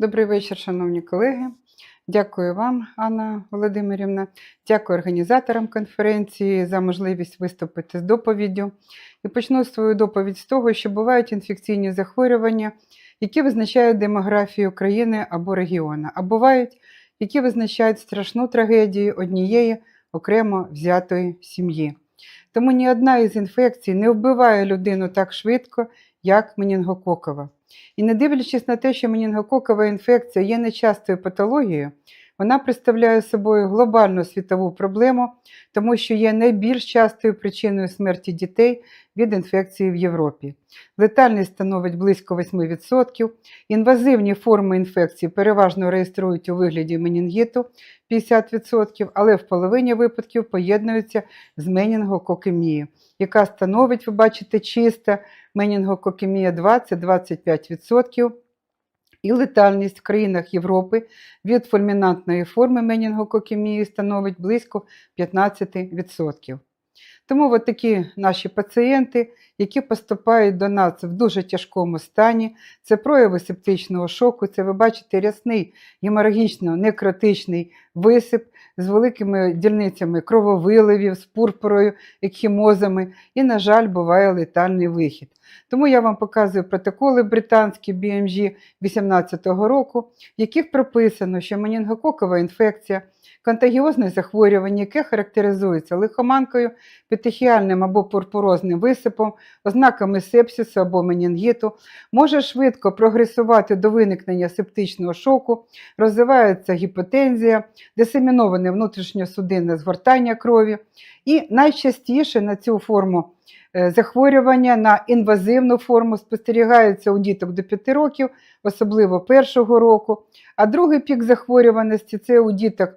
Добрий вечір, шановні колеги. Дякую вам, Анна Володимирівна. Дякую організаторам конференції за можливість виступити з доповіддю. І почну свою доповідь з того, що бувають інфекційні захворювання, які визначають демографію країни або регіону, а бувають, які визначають страшну трагедію однієї окремо взятої сім'ї. Тому ні одна із інфекцій не вбиває людину так швидко, як менінгококова. І не дивлячись на те, що менінгококова інфекція є нечастою патологією, вона представляє собою глобальну світову проблему, тому що є найбільш частою причиною смерті дітей від інфекції в Європі. Летальність становить близько 8%. Інвазивні форми інфекції переважно реєструють у вигляді менінгіту 50%, але в половині випадків поєднуються з менінгококемією, яка становить, ви бачите, чиста менінгококемія 20-25%. І летальність в країнах Європи від фульмінантної форми менінгококемії становить близько 15%. Тому от такі наші пацієнти, які поступають до нас в дуже тяжкому стані, це прояви септичного шоку, це ви бачите рясний геморагічно-некротичний висип з великими дільницями крововиливів, з пурпурою, екхімозами і, на жаль, буває летальний вихід. Тому я вам показую протоколи британські BMG 2018 року, в яких прописано, що менінгококова інфекція, контагіозне захворювання, яке характеризується лихоманкою, петехіальним або пурпурозним висипом, ознаками сепсису або менінгіту, може швидко прогресувати до виникнення септичного шоку, розвивається гіпотензія, дисеміноване внутрішньосудинне згортання крові. І найчастіше на цю форму захворювання, на інвазивну форму спостерігаються у діток до 5 років, особливо першого року. А другий пік захворюваності це у діток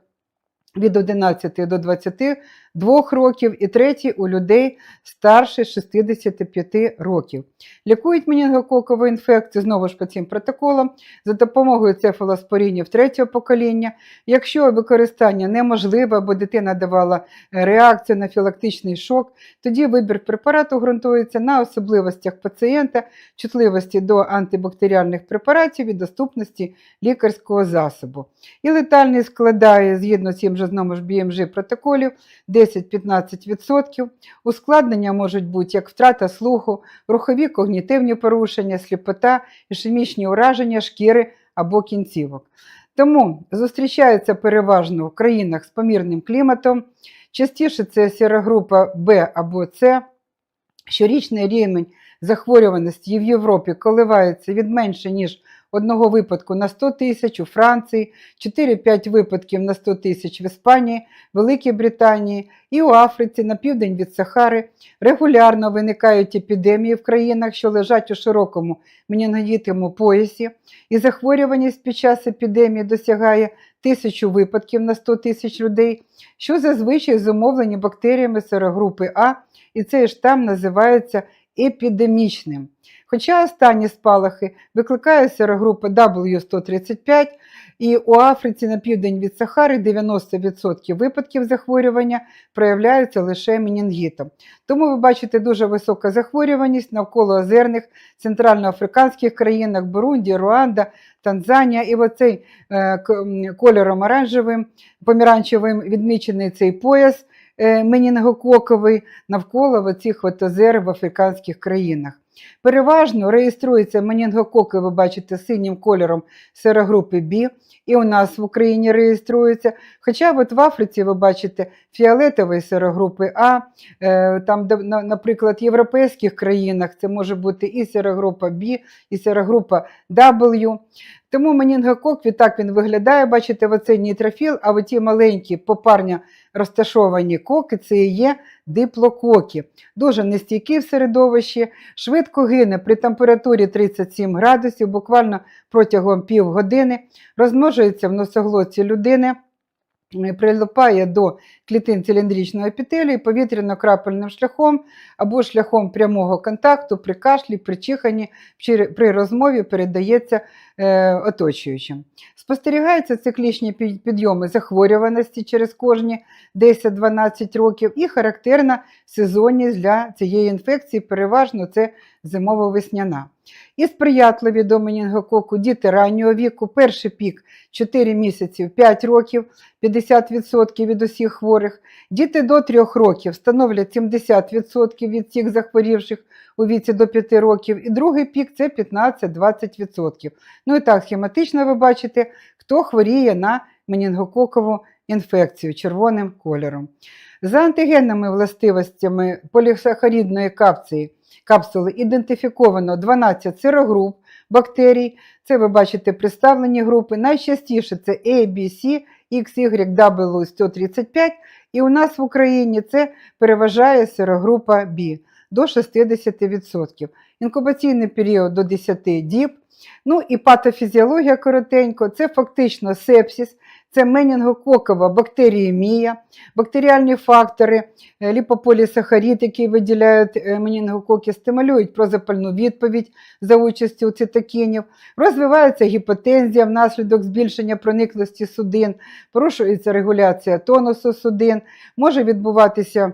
від 11 до 22 років, і третій у людей старше 65 років. Лікують менінгококову інфекцію знову ж по цим протоколам за допомогою цефалоспорінів третього покоління. Якщо використання неможливе або дитина давала е, реакцію на філактичний шок, тоді вибір препарату ґрунтується на особливостях пацієнта, чутливості до антибактеріальних препаратів і доступності лікарського засобу. І летальність складає згідно з цим же знову ж BMG протоколів 10-15%. Ускладнення можуть бути як втрата слуху, рухові когнітивні порушення, сліпота, ішемічні ураження шкіри або кінцівок. Тому зустрічаються переважно в країнах з помірним кліматом. Частіше це сірогрупа Б або С. Щорічний рівень захворюваності в Європі коливається від менше, ніж одного випадку на 100 тисяч у Франції, 4-5 випадків на 100 тисяч в Іспанії, Великій Британії і у Африці на південь від Сахари. Регулярно виникають епідемії в країнах, що лежать у широкому менінгітному поясі, і захворюваність під час епідемії досягає тисячу випадків на 100 тисяч людей, що зазвичай зумовлені бактеріями серогрупи А, і цей штам називається епідемічним. Хоча останні спалахи викликає серогрупа W135, і у Африці на південь від Сахари 90% випадків захворювання проявляються лише менінгітом. Тому ви бачите дуже висока захворюваність навколо озерних центральноафриканських країнах Бурунді, Руанда, Танзанія. І оцей е, кольором оранжевим, поміранчевим відмічений цей пояс е, менінгококовий навколо цих озер в африканських країнах. Переважно реєструється менінгококи, ви бачите, синім кольором серогрупи Б, і у нас в Україні реєструється. Хоча от в Африці ви бачите фіолетовий серогрупи А, е, там, наприклад, в європейських країнах це може бути і серогрупа Б, і серогрупа W. Тому менінгокок, відтак він виглядає, бачите, оцей нітрофіл, а оті маленькі попарня розташовані коки це і є диплококи. Дуже нестійкі в середовищі, швидко гине при температурі 37 градусів, буквально протягом півгодини, розмножується в носоглотці людини. Прилипає до клітин циліндричного епітелію повітряно-крапельним шляхом або шляхом прямого контакту при кашлі, при чиханні, при розмові передається е, оточуючим. Спостерігаються циклічні підйоми захворюваності через кожні 10-12 років і характерна сезонність для цієї інфекції, переважно це зимово-весняна. І сприятливі до менінгококу діти раннього віку, перший пік 4 місяці 5 років, 50% від усіх хворих. Діти до 3 років становлять 70% від всіх захворівших у віці до 5 років. І другий пік це 15-20%. Ну і так, схематично ви бачите, хто хворіє на менінгококову інфекцію червоним кольором. За антигенними властивостями полісахарідної капції, капсули ідентифіковано 12 сирогруп бактерій. Це ви бачите представлені групи. Найчастіше це A, B, C, XY, W 135. І у нас в Україні це переважає сирогрупа B до 60%. Інкубаційний період до 10 діб. Ну і патофізіологія коротенько, це фактично сепсис, це менінгококова бактеріємія, бактеріальні фактори, е, ліпополісахарід, який виділяють е, менінгококи, стимулюють прозапальну відповідь за участю цитокінів, розвивається гіпотензія внаслідок збільшення прониклості судин, порушується регуляція тонусу судин, може відбуватися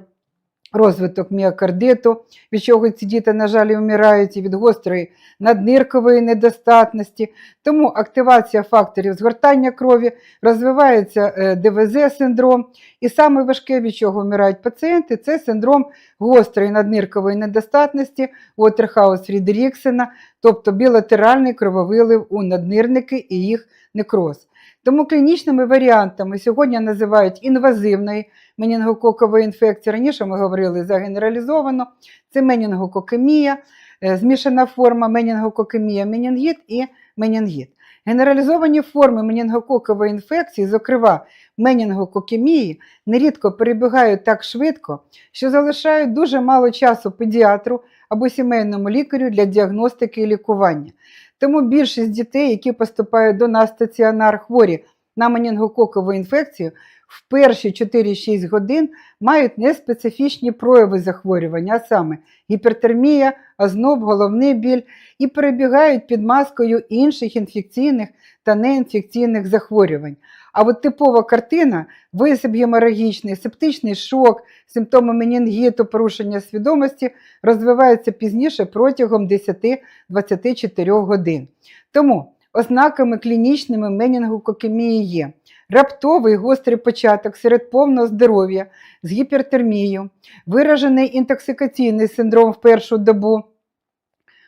розвиток міокардиту, від чого ці діти, на жаль, вмирають і від гострої надниркової недостатності. Тому активація факторів згортання крові, розвивається е, ДВЗ-синдром. І саме важке, від чого вмирають пацієнти, це синдром гострої надниркової недостатності Уотерхаус Фрідеріксена, тобто білатеральний крововилив у наднирники і їх некроз. Тому клінічними варіантами сьогодні називають інвазивної менінгококової інфекції. Раніше ми говорили за генералізовано, це менінгококемія, е, змішана форма менінгококемія, менінгіт і менінгіт. Генералізовані форми менінгококової інфекції, зокрема менінгококемії, нерідко перебігають так швидко, що залишають дуже мало часу педіатру або сімейному лікарю для діагностики і лікування. Тому більшість дітей, які поступають до нас стаціонар хворі на менінгококову інфекцію, в перші 4-6 годин мають неспецифічні прояви захворювання, а саме гіпертермія, озноб, головний біль, і перебігають під маскою інших інфекційних та неінфекційних захворювань. А от типова картина висип геморагічний, септичний шок, симптоми менінгіту, порушення свідомості розвиваються пізніше протягом 10-24 годин. Тому ознаками клінічними менінгококемії є раптовий гострий початок серед повного здоров'я з гіпертермією, виражений інтоксикаційний синдром в першу добу.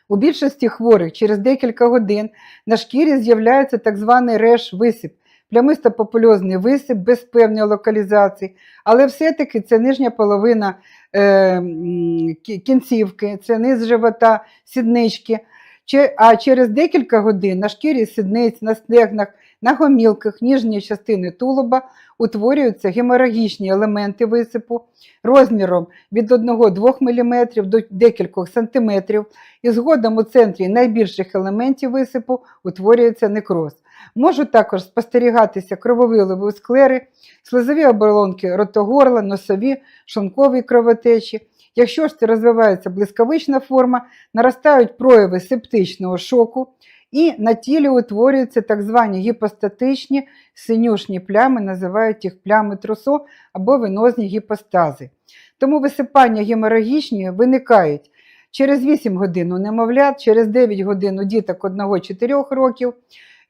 У більшості хворих через декілька годин на шкірі з'являється так званий реш-висип, плямисто-попульозний висип без певної локалізації, але все-таки це нижня половина е, кінцівки, це низ живота, сіднички. А через декілька годин на шкірі сідниць, на стегнах, на гомілках ніжньої частини тулуба утворюються геморагічні елементи висипу розміром від 1-2 мм до декількох сантиметрів, і згодом у центрі найбільших елементів висипу утворюється некроз. Можуть також спостерігатися крововиливи склери, слизові оболонки ротогорла, носові, шлункові кровотечі. Якщо ж це розвивається блискавична форма, наростають прояви септичного шоку, і на тілі утворюються так звані гіпостатичні синюшні плями, називають їх плями трусо або венозні гіпостази. Тому висипання геморагічні виникають через 8 годин у немовлят, через 9 годин у діток 1-4 років,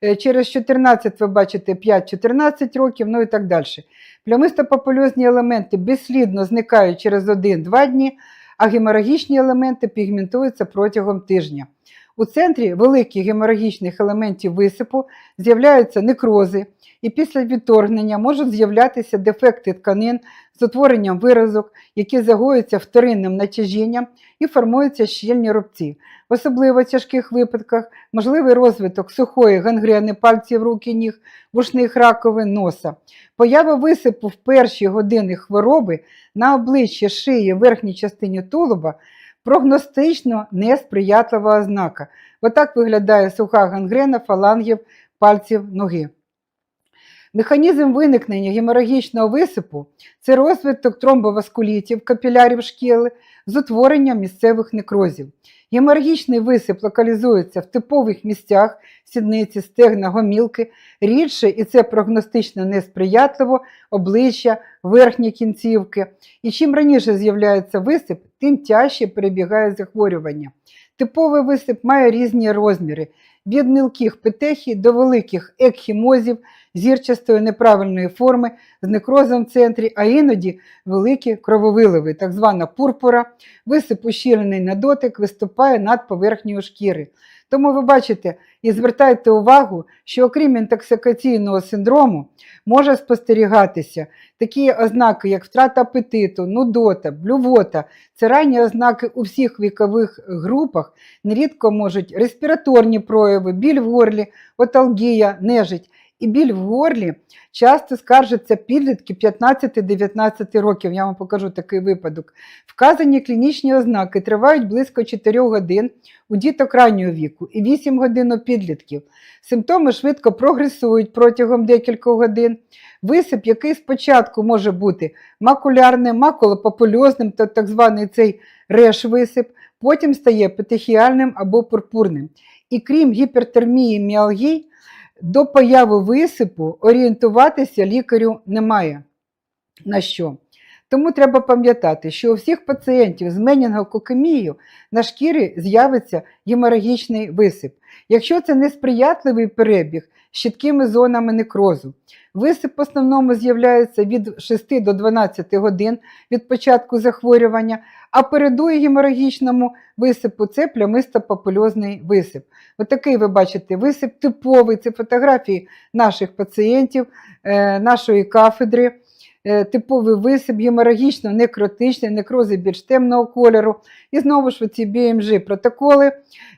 е, через 14, ви бачите, 5-14 років, ну і так далі. Плямисто-папульозні елементи безслідно зникають через 1-2 дні, а геморагічні елементи пігментуються протягом тижня. У центрі великих геморагічних елементів висипу з'являються некрози, і після відторгнення можуть з'являтися дефекти тканин з утворенням виразок, які загоюються вторинним натяжінням і формуються щільні рубці. В особливо тяжких випадках можливий розвиток сухої гангрени пальців рук і ніг, вушних раковин, носа. Поява висипу в перші години хвороби на обличчі, шиї, верхній частині тулуба прогностично несприятлива ознака. Отак виглядає суха гангрена фалангів пальців ноги. Механізм виникнення геморагічного висипу це розвиток тромбоваскулітів капілярів шкіли з утворенням місцевих некрозів. Геморагічний висип локалізується в типових місцях сідниці, стегна, гомілки, рідше, і це прогностично несприятливо, обличчя, верхні кінцівки. І чим раніше з'являється висип, тим тяжче перебігає захворювання. Типовий висип має різні розміри від мілких петехій до великих екхімозів зірчастої неправильної форми з некрозом в центрі, а іноді великі крововиливи, так звана пурпура, висип ущільнений на дотик, виступає над поверхнею шкіри. Тому ви бачите і звертайте увагу, що окрім інтоксикаційного синдрому може спостерігатися такі ознаки, як втрата апетиту, нудота, блювота. Це ранні ознаки у всіх вікових групах, нерідко можуть респіраторні прояви, біль в горлі, оталгія, нежить. І біль в горлі часто скаржаться підлітки 15-19 років. Я вам покажу такий випадок. Вказані клінічні ознаки тривають близько 4 годин у діток раннього віку і 8 годин у підлітків. Симптоми швидко прогресують протягом декількох годин. Висип, який спочатку може бути макулярним, макулопапульозним, то так званий цей реш-висип, потім стає петехіальним або пурпурним. І крім гіпертермії міалгій, до появи висипу орієнтуватися лікарю немає. На що? Тому треба пам'ятати, що у всіх пацієнтів з менінгококемією на шкірі з'явиться геморагічний висип. Якщо це несприятливий перебіг з зонами некрозу, висип в основному з'являється від 6 до 12 годин від початку захворювання, а передує геморагічному висипу це плямисто-папульозний висип. Отакий ви бачите висип типовий, це фотографії наших пацієнтів, е, нашої кафедри. Е, Типовий висип, геморагічно некротичний, некрози більш темного кольору. І знову ж ці BMG протоколи,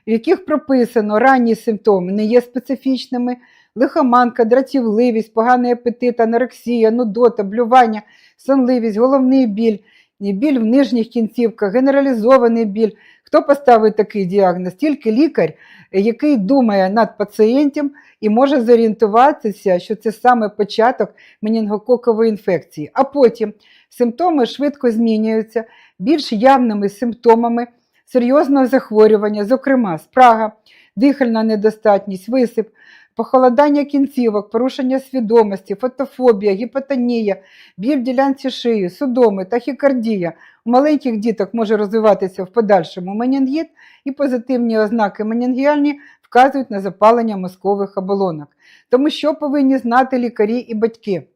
в яких прописано ранні симптоми не є специфічними. Лихоманка, дратівливість, поганий апетит, анорексія, нудота, блювання, сонливість, головний біль, біль в нижніх кінцівках, генералізований біль. Хто поставить такий діагноз? Тільки лікар, який думає над пацієнтом і може зорієнтуватися, що це саме початок менінгококової інфекції. А потім симптоми швидко змінюються більш явними симптомами серйозного захворювання, зокрема спрага, дихальна недостатність, висип, похолодання кінцівок, порушення свідомості, фотофобія, гіпотонія, біль в ділянці шиї, судоми, тахікардія. У маленьких діток може розвиватися в подальшому менінгіт і позитивні ознаки менінгіальні вказують на запалення мозкових оболонок. Тому що повинні знати лікарі і батьки,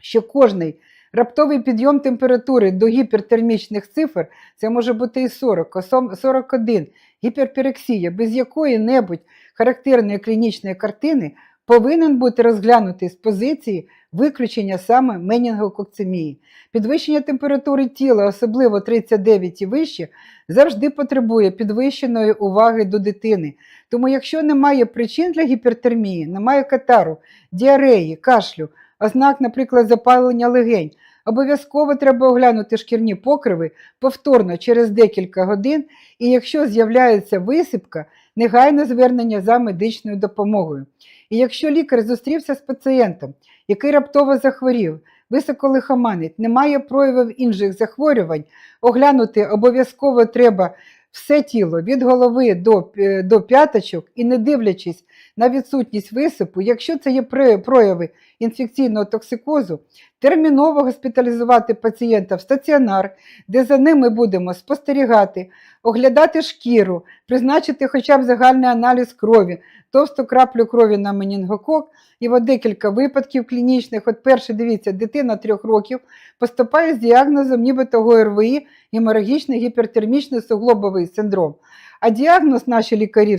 що кожний раптовий підйом температури до гіпертермічних цифр, це може бути і 40, 41, гіперпірексія, без якої-небудь характерної клінічної картини повинен бути розглянутий з позиції виключення саме менінгококцемії. Підвищення температури тіла, особливо 39 і вище, завжди потребує підвищеної уваги до дитини. Тому, якщо немає причин для гіпертермії, немає катару, діареї, кашлю, ознак, наприклад, запалення легень, обов'язково треба оглянути шкірні покриви повторно через декілька годин, і якщо з'являється висипка, негайне звернення за медичною допомогою. І якщо лікар зустрівся з пацієнтом, який раптово захворів, високолихоманить, немає проявів інших захворювань, оглянути обов'язково треба все тіло від голови до, до п'яточок і не дивлячись на відсутність висипу, якщо це є прояви інфекційного токсикозу, терміново госпіталізувати пацієнта в стаціонар, де за ними будемо спостерігати, оглядати шкіру, призначити хоча б загальний аналіз крові, товсту краплю крові на менінгокок. І от декілька випадків клінічних. От перше, дивіться, дитина трьох років поступає з діагнозом нібито ГРВІ, геморагічний гіпертермічний суглобовий синдром. А діагноз наші лікарі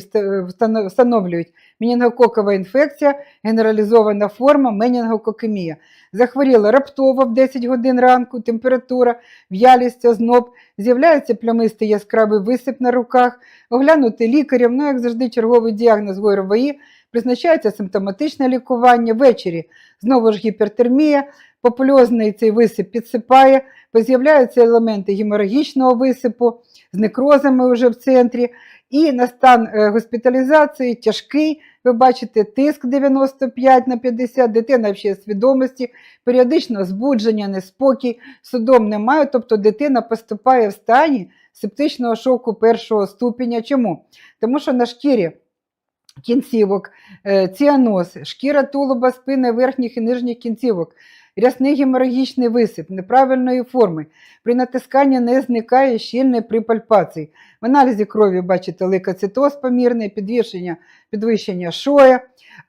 встановлюють. Менінгококова інфекція, генералізована форма, менінгококемія. Захворіла раптово в 10 годин ранку, температура, в'ялість, озноб, з'являється плямистий яскравий висип на руках, оглянути лікарям, ну, як завжди, черговий діагноз ГРВІ, призначається симптоматичне лікування ввечері. Знову ж гіпертермія, попульозний цей висип підсипає, з'являються елементи геморагічного висипу з некрозами вже в центрі. І на стан е, госпіталізації тяжкий, ви бачите, тиск 95 на 50, дитина ще свідомості, періодично збудження, неспокій, судом немає, тобто дитина поступає в стані септичного шоку першого ступеня. Чому? Тому що на шкірі кінцівок, е, ціаноз, шкіра тулуба, спини верхніх і нижніх кінцівок рясний геморагічний висип неправильної форми. При натисканні не зникає щільне при пальпації. В аналізі крові бачите лейкоцитоз помірний, підвищення, підвищення шоя.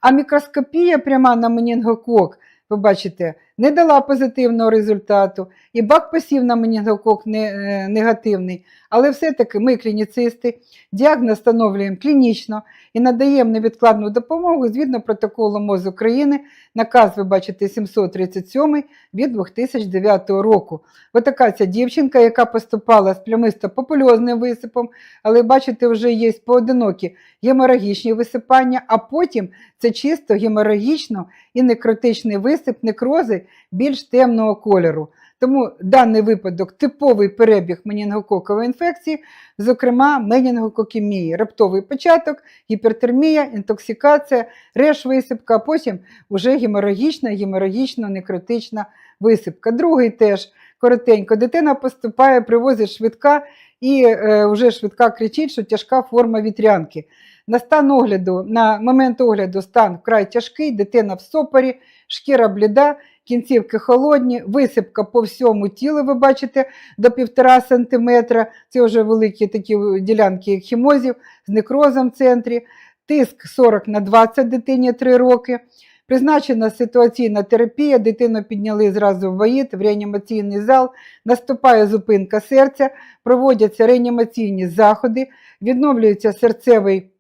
А мікроскопія пряма на менінгокок, ви бачите, не дала позитивного результату. І бак посів на менінгокок е, негативний. Але все-таки ми, клініцисти, діагноз встановлюємо клінічно і надаємо невідкладну допомогу згідно протоколу МОЗ України, наказ, ви бачите, 737 від 2009 року. Отака ця дівчинка, яка поступала з плямисто-попульозним висипом, але бачите, вже є поодинокі геморагічні висипання, а потім це чисто геморагічно і некротичний висип, некрози більш темного кольору. Тому даний випадок типовий перебіг менінгококової інфекції, зокрема менінгококемії, раптовий початок, гіпертермія, інтоксикація, реш висипка, а потім вже геморагічна, геморагічно-некротична висипка. Другий теж коротенько. Дитина поступає, привозить швидка, і е, вже швидка кричить, що тяжка форма вітрянки. На стан огляду, на момент огляду стан вкрай тяжкий, дитина в сопорі, шкіра бліда, кінцівки холодні, висипка по всьому тілу, ви бачите, до 1,5 см. Це вже великі такі ділянки хімозів з некрозом в центрі. Тиск 40 на 20 дитині 3 роки. Призначена ситуаційна терапія, дитину підняли зразу в ваїд, в реанімаційний зал, наступає зупинка серця, проводяться реанімаційні заходи, відновлюється серцевий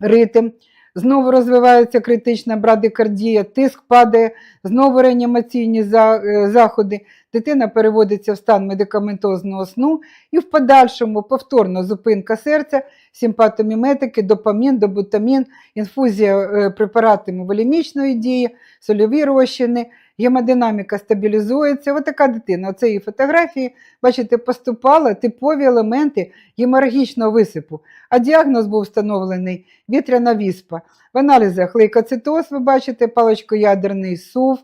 ритм, знову розвивається критична брадикардія, тиск падає, знову реанімаційні е, заходи. Дитина переводиться в стан медикаментозного сну і в подальшому повторно зупинка серця, симпатоміметики, допамін, добутамін, інфузія е, препаратами волімічної дії, сольові розчини, гемодинаміка стабілізується. Ось така дитина. Оце її фотографії, бачите, поступала типові елементи геморагічного висипу. А діагноз був встановлений вітряна віспа. В аналізах лейкоцитоз, ви бачите, паличкоядерний сув.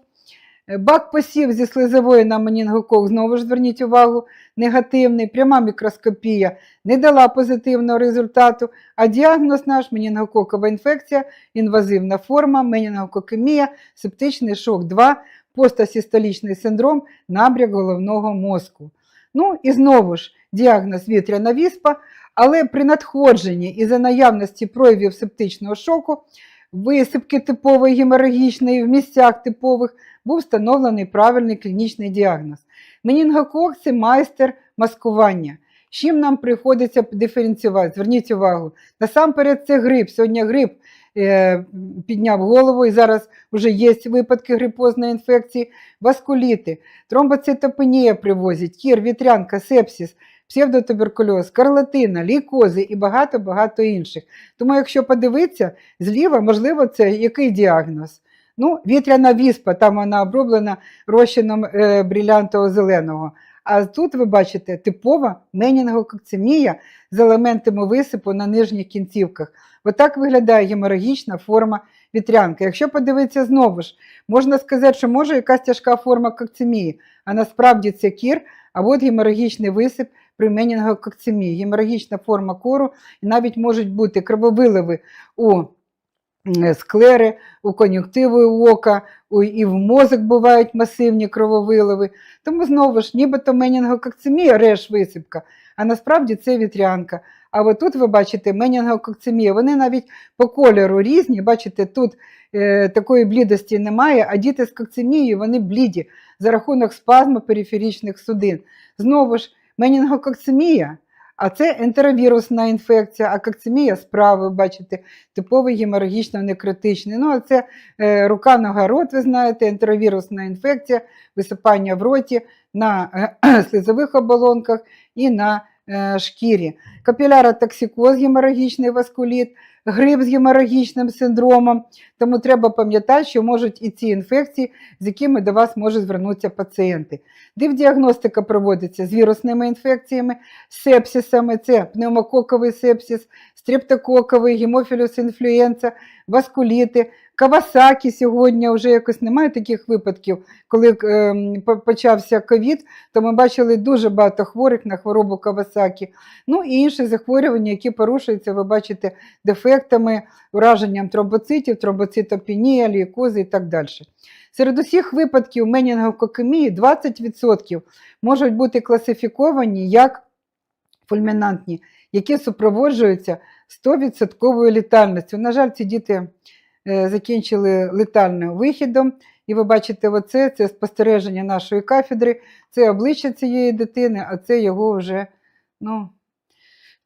Бак посів зі слизової на менінгокок, знову ж зверніть увагу, негативний, пряма мікроскопія не дала позитивного результату, а діагноз наш менінгококова інфекція, інвазивна форма, менінгококемія, септичний шок 2, постасістолічний синдром, набряк головного мозку. Ну і знову ж діагноз вітряна віспа, але при надходженні і за наявності проявів септичного шоку, висипки типової геморагічної в місцях типових був встановлений правильний клінічний діагноз. Менінгокок – це майстер маскування. Чим нам приходиться диференціювати? Зверніть увагу. Насамперед, це грип. Сьогодні грип підняв голову, і зараз вже є випадки грипозної інфекції, васкуліти, тромбоцитопенія привозять, кір, вітрянка, сепсис, псевдотуберкульоз, скарлатина, лейкози і багато-багато інших. Тому, якщо подивитися, зліва, можливо, це який діагноз? Ну, вітряна віспа, там вона оброблена розчином е, брилянтового зеленого. А тут ви бачите типова менінгококцемія з елементами висипу на нижніх кінцівках. Отак виглядає геморагічна форма вітрянки. Якщо подивитися знову ж, можна сказати, що може якась тяжка форма кокцемії, а насправді це кір, а от геморагічний висип при менінгококцемії, геморагічна форма кору, і навіть можуть бути крововиливи у склери, у кон'юнктиви ока, і в мозок бувають масивні крововиливи. Тому знову ж, нібито менінгококцемія, реш висипка, а насправді це вітрянка. А от тут ви бачите менінгококцемія, вони навіть по кольору різні. Бачите, тут е, такої блідості немає, а діти з кокцемією вони бліді за рахунок спазму периферичних судин. Знову ж, менінгококцемія, а це ентеровірусна інфекція, а кокцемія справа, ви бачите, типовий геморагічно-некротичний. Ну, а це е, рука, нога, рот, ви знаєте, ентеровірусна інфекція, висипання в роті на е, слизових оболонках і на е, шкірі. Капіляротоксикоз, геморагічний васкуліт, грип з геморагічним синдромом. Тому треба пам'ятати, що можуть і ці інфекції, з якими до вас можуть звернутися пацієнти. Дивдіагностика проводиться з вірусними інфекціями, сепсисами, це пневмококовий сепсис, стрептококовий, гемофілус інфлюенца, васкуліти, Кавасакі сьогодні вже якось немає таких випадків, коли по- почався ковід, то ми бачили дуже багато хворих на хворобу Кавасакі. Ну і інші захворювання, які порушуються, ви бачите, дефектами, ураженням тромбоцитів, тромбоцитопенія, лейкози і так далі. Серед усіх випадків менінгококемії 20% можуть бути класифіковані як фульмінантні, які супроводжуються 100% літальністю. На жаль, ці діти е, закінчили летальним вихідом. І ви бачите, оце це спостереження нашої кафедри, це обличчя цієї дитини, а це його вже ну,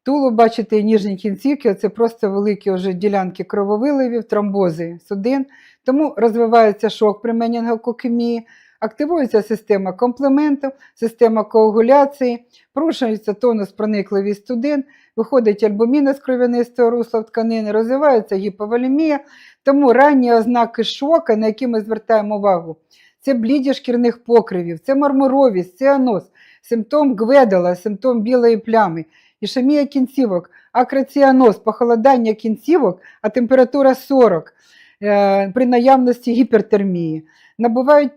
тулу, бачите, ніжні кінцівки, це просто великі вже ділянки крововиливів, тромбози судин. Тому розвивається шок при менінгококемії, активується система комплементу, система коагуляції, порушується тонус проникливість судин, виходить альбуміна з кров'янистого русла в тканини, розвивається гіповолемія. Тому ранні ознаки шока, на які ми звертаємо увагу, це бліді шкірних покривів, це мармуровість, це аноз, симптом гведала, симптом білої плями, ішемія кінцівок, акраціаноз, похолодання кінцівок, а температура 40 е, при наявності гіпертермії. Набувають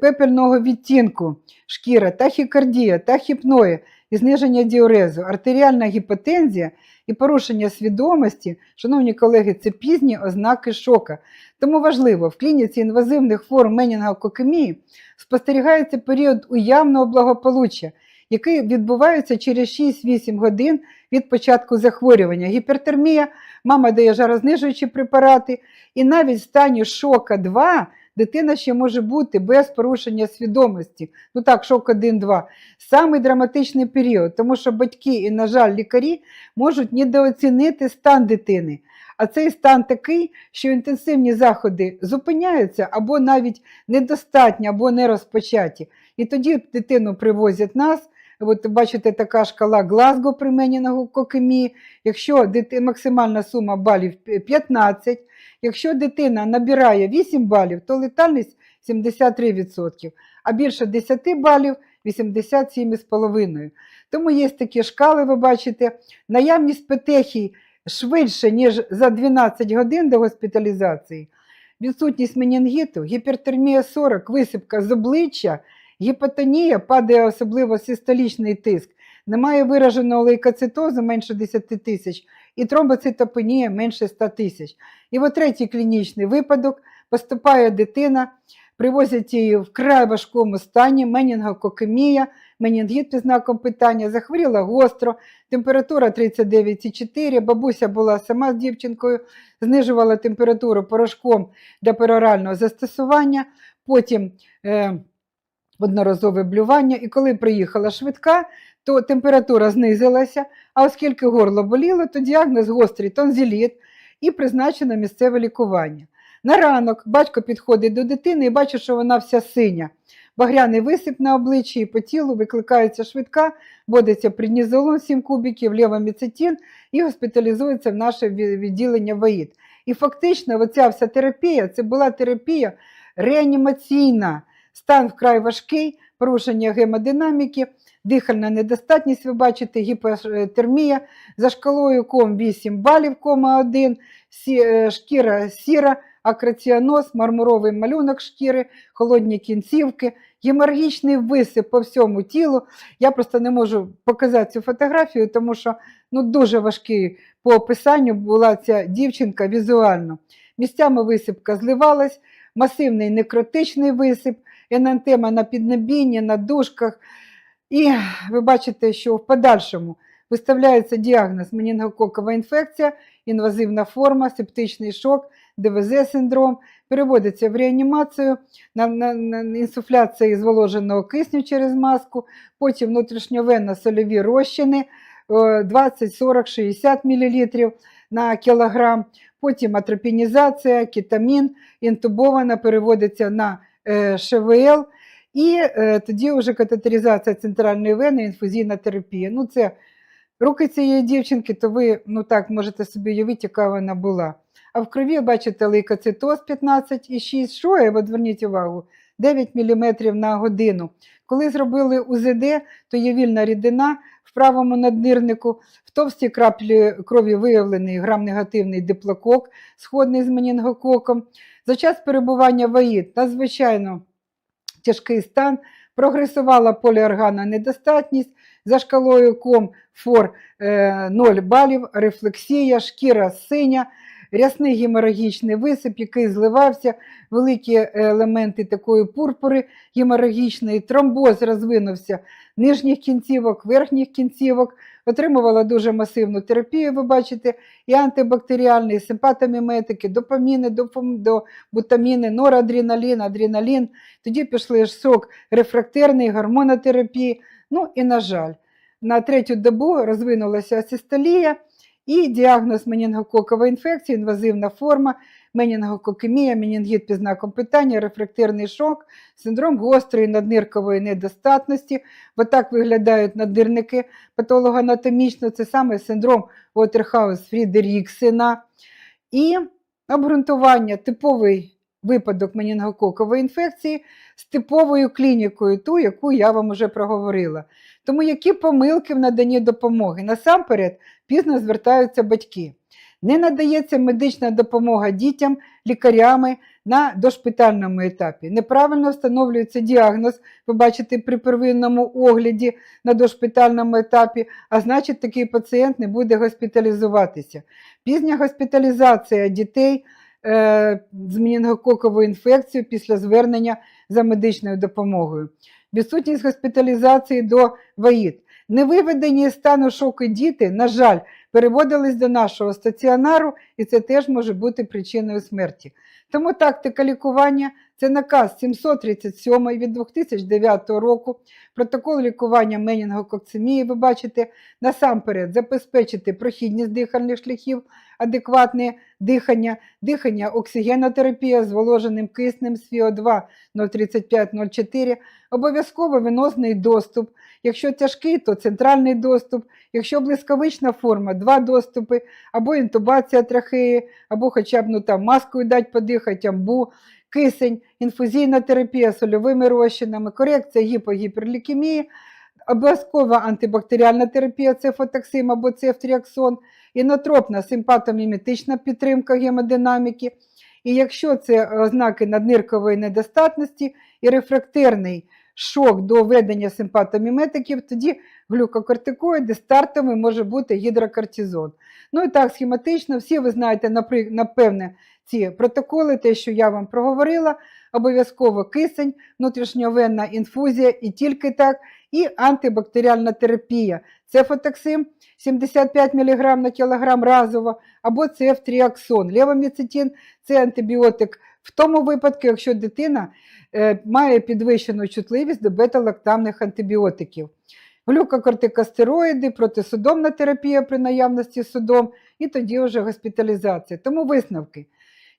пепельного відтінку шкіра, тахікардія, тахіпної і зниження діурезу, артеріальна гіпотензія і порушення свідомості, шановні колеги, це пізні ознаки шока. Тому важливо, в клініці інвазивних форм менінгококемії спостерігається період уявного благополуччя, який відбувається через 6-8 годин від початку захворювання. Гіпертермія, мама дає жарознижуючі препарати, і навіть в стані шока 2 дитина ще може бути без порушення свідомості. Ну так, шок 1-2. Самий драматичний період, тому що батьки і, на жаль, лікарі можуть недооцінити стан дитини. А цей стан такий, що інтенсивні заходи зупиняються або навіть недостатні, або не розпочаті. І тоді дитину привозять нас. От бачите, така шкала Глазго при менінгококемії. Якщо дити, максимальна сума балів 15, якщо дитина набирає 8 балів, то летальність 73%, а більше 10 балів 87,5%. Тому є такі шкали, ви бачите, наявність петехій швидше, ніж за 12 годин до госпіталізації, відсутність менінгіту, гіпертермія 40, висипка з обличчя, гіпотонія, падає особливо систолічний тиск, немає вираженого лейкоцитозу менше 10 тисяч і тромбоцитопенія менше 100 тисяч. І от третій клінічний випадок. Поступає дитина, привозять її в вкрай важкому стані, менінгококемія, менінгіт під знаком питання, захворіла гостро, температура 39,4, бабуся була сама з дівчинкою, знижувала температуру порошком для перорального застосування, потім е, одноразове блювання. І коли приїхала швидка, то температура знизилася, а оскільки горло боліло, то діагноз гострий тонзиліт і призначено місцеве лікування. На ранок батько підходить до дитини і бачить, що вона вся синя. Багряний висип на обличчі і по тілу викликається швидка, вводиться преднізолон 7 кубиків, левоміцетин і госпіталізується в наше відділення ВАїд. І фактично оця вся терапія це була терапія реанімаційна. Стан вкрай важкий, порушення гемодинаміки, дихальна недостатність, ви бачите, гіпотермія, за шкалою ком 8 балів, кома 1, е, шкіра сіра, акраціаноз, мармуровий малюнок шкіри, холодні кінцівки, геморгічний висип по всьому тілу. Я просто не можу показати цю фотографію, тому що ну, дуже важкий по описанню була ця дівчинка візуально. Місцями висипка зливалась, масивний некротичний висип, енантема на піднебінні, на дужках. І ви бачите, що в подальшому виставляється діагноз менінгококова інфекція, інвазивна форма, септичний шок, ДВЗ-синдром, переводиться в реанімацію, на, на, на інсуфляція зволоженого кисню через маску, потім внутрішньовенно сольові розчини е, 20, 40, 60 мл на кілограм, потім атропінізація, кетамін, інтубована, переводиться на ШВЛ, і е, тоді вже катетеризація центральної вени, інфузійна терапія. Ну, це руки цієї дівчинки, то ви ну так можете собі уявити, яка вона була. А в крові бачите лейкоцитоз 15,6. Що є? От зверніть увагу. 9 мм на годину. Коли зробили УЗД, то є вільна рідина в правому наднирнику, в товстій краплі крові виявлений грам-негативний диплокок, сходний з менінгококом. За час перебування в АІД надзвичайно тяжкий стан, прогресувала поліорганна недостатність, за шкалою ком фор е, 0 балів, рефлексія, шкіра синя, рясний геморагічний висип, який зливався, великі елементи такої пурпури геморагічної, тромбоз розвинувся нижніх кінцівок, верхніх кінцівок, отримувала дуже масивну терапію, ви бачите, і антибактеріальні, і симпатоміметики, допаміни, дофам- до бутаміни, норадреналін, адреналін. Тоді пішли ж срок рефрактерний, гормонотерапії. Ну і, на жаль, на третю добу розвинулася асистолія і діагноз менінгококової інфекції, інвазивна форма, менінгококемія, менінгіт під знаком питання, рефрактирний шок, синдром гострої надниркової недостатності, бо так виглядають наднирники патологоанатомічно, це саме синдром Уотерхаус-Фрідеріксена. І обґрунтування типовий випадок менінгококової інфекції з типовою клінікою, ту, яку я вам вже проговорила. Тому які помилки в наданні допомоги? Насамперед, пізно звертаються батьки. Не надається медична допомога дітям лікарями на дошпитальному етапі. Неправильно встановлюється діагноз, ви бачите при первинному огляді на дошпитальному етапі, а значить, такий пацієнт не буде госпіталізуватися. Пізня госпіталізація дітей з менінгококовою інфекцією після звернення за медичною допомогою. Відсутність госпіталізації до ВАїд. Невиведені стану шоку діти, на жаль, переводились до нашого стаціонару, і це теж може бути причиною смерті. Тому тактика лікування це наказ 737 від 2009 року, протокол лікування менінгококцемії, ви бачите, насамперед забезпечити прохідність дихальних шляхів, адекватне дихання, дихання оксигенотерапія з воложеним киснем з ФІО2 035-04, обов'язково венозний доступ. Якщо тяжкий, то центральний доступ. Якщо блискавична форма, два доступи, або інтубація трахеї, або хоча б ну, там, маскою дати подихати, амбу, кисень, інфузійна терапія сольовими розчинами, корекція гіпогіперлікемії, обов'язкова антибактеріальна терапія, цефотоксим або цефтріаксон, інотропна симпатоміметична підтримка гемодинаміки. І якщо це ознаки надниркової недостатності і рефрактерний шок до введення симпатоміметиків, тоді глюкокортикоїди стартовий може бути гідрокортизон. Ну і так, схематично, всі ви знаєте, напевне, ці протоколи, те, що я вам проговорила, обов'язково кисень, внутрішньовенна інфузія і тільки так, і антибактеріальна терапія. Цефотоксим 75 мг на кілограм разово, або цефтріаксон. Левоміцетин – це антибіотик в тому випадку, якщо дитина е, має підвищену чутливість до бета-лактамних антибіотиків. Глюкокортикостероїди, протисудомна терапія при наявності судом і тоді вже госпіталізація. Тому висновки.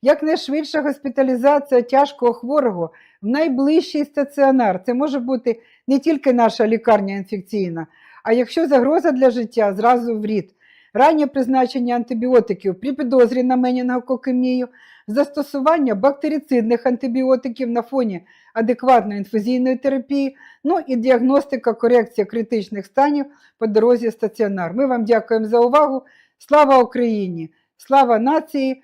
Якнайшвидша госпіталізація тяжкого хворого в найближчий стаціонар. Це може бути не тільки наша лікарня інфекційна, а якщо загроза для життя, зразу в рід. Раннє призначення антибіотиків при підозрі на менінгококемію, застосування бактерицидних антибіотиків на фоні адекватної інфузійної терапії, ну і діагностика, корекція критичних станів по дорозі стаціонар. Ми вам дякуємо за увагу. Слава Україні! Слава нації!